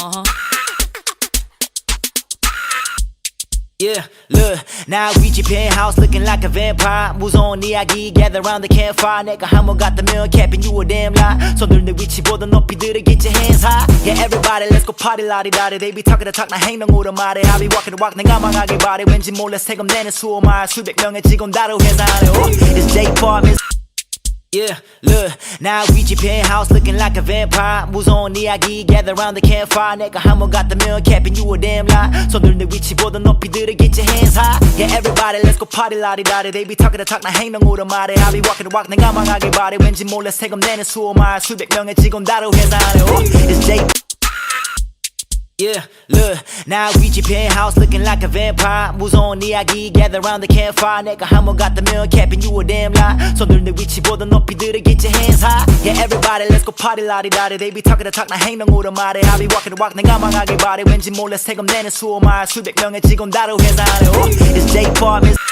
Uh-huh. Yeah, look, now we 집 penthouse looking like a vampire. 무서운 이야기 gather round the campfire. 내가 한번 갔다면 capping you a damn lie. 손들 내 위치보다 높이 들어 get your hands high. Yeah, everybody, let's go party, lottie dottie. They be talking the talk, 나 행동으로 말해. I be walking the walk, 내가 망하게 바래. 왠지 몰래 세금 내는 수호말. 수백 명의 직원 다루 회사하네. Oh, it's J Park, Miss. Yeah, look, now we 집 penthouse looking like a vampire. 무서운 이야기 gather round the campfire. 내가 한번 갔다면 capping you a damn lie. 손들 내 위치보다 높이 들어 get your hands high. Yeah, everybody, let's go party, lottie dottie. They be talking the talk, 나 행동으로 말해. I be walking the walk, 내가 망하게 바래. 왠지 몰래 세금 내는 수호말. 수백 명의 직원 다루 회사하네. Oh, it's J. Yeah, look, now we 집 penthouse looking like a vampire. 무서운 이야기 gather round the campfire. 내가 한번 갔다면 capping you a damn lie. 손들 내 위치보다 높이 들어 get your hands high. Yeah, everybody, let's go party, lottie dottie. They be talking the talk, 나 행동으로 말해. I be walking the walk, 내가 망하게 바래. 왠지 몰래 세금 내는 수호말. 수백 명의 직원 다루 회사하네. Oh, it's J Park, Miss.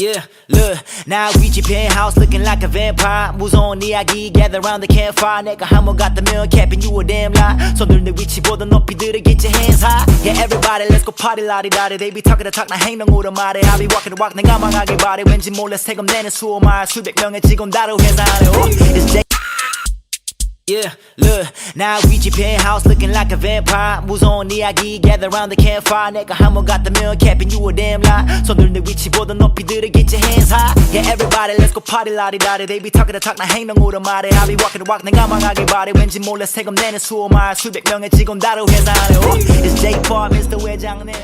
Yeah, look, now we 집 penthouse looking like a vampire. 무서운 이야기 gather round the campfire. 내가 한번 갔다면 capping you a damn lie. 손들 내 위치보다 높이 들어 get your hands high. Yeah, everybody, let's go party, lottie dottie. They be talking the talk, 나 행동으로 말해. I be walking the walk, 내가 망하게 바래. 왠지 몰래 세금 내는 수호말. 수백 명의 직원 다루 회사하네. Oh, it's J. Yeah, look, now we 집 penthouse looking like a vampire. 무서운 이야기 gather round the campfire. 내가 한번 갔다면 capping you a damn lie. 손들 내 위치보다 높이 들어 get your hands high. Yeah, everybody, let's go party, lottie dottie. They be talking the talk, 나 행동으로 말해. I be walking the walk, 내가 망하게 바래. 왠지 몰래 세금 내는 수호말. 수백 명의 직원 다루 회사하네. Oh, it's J Park, Mr. 회장님.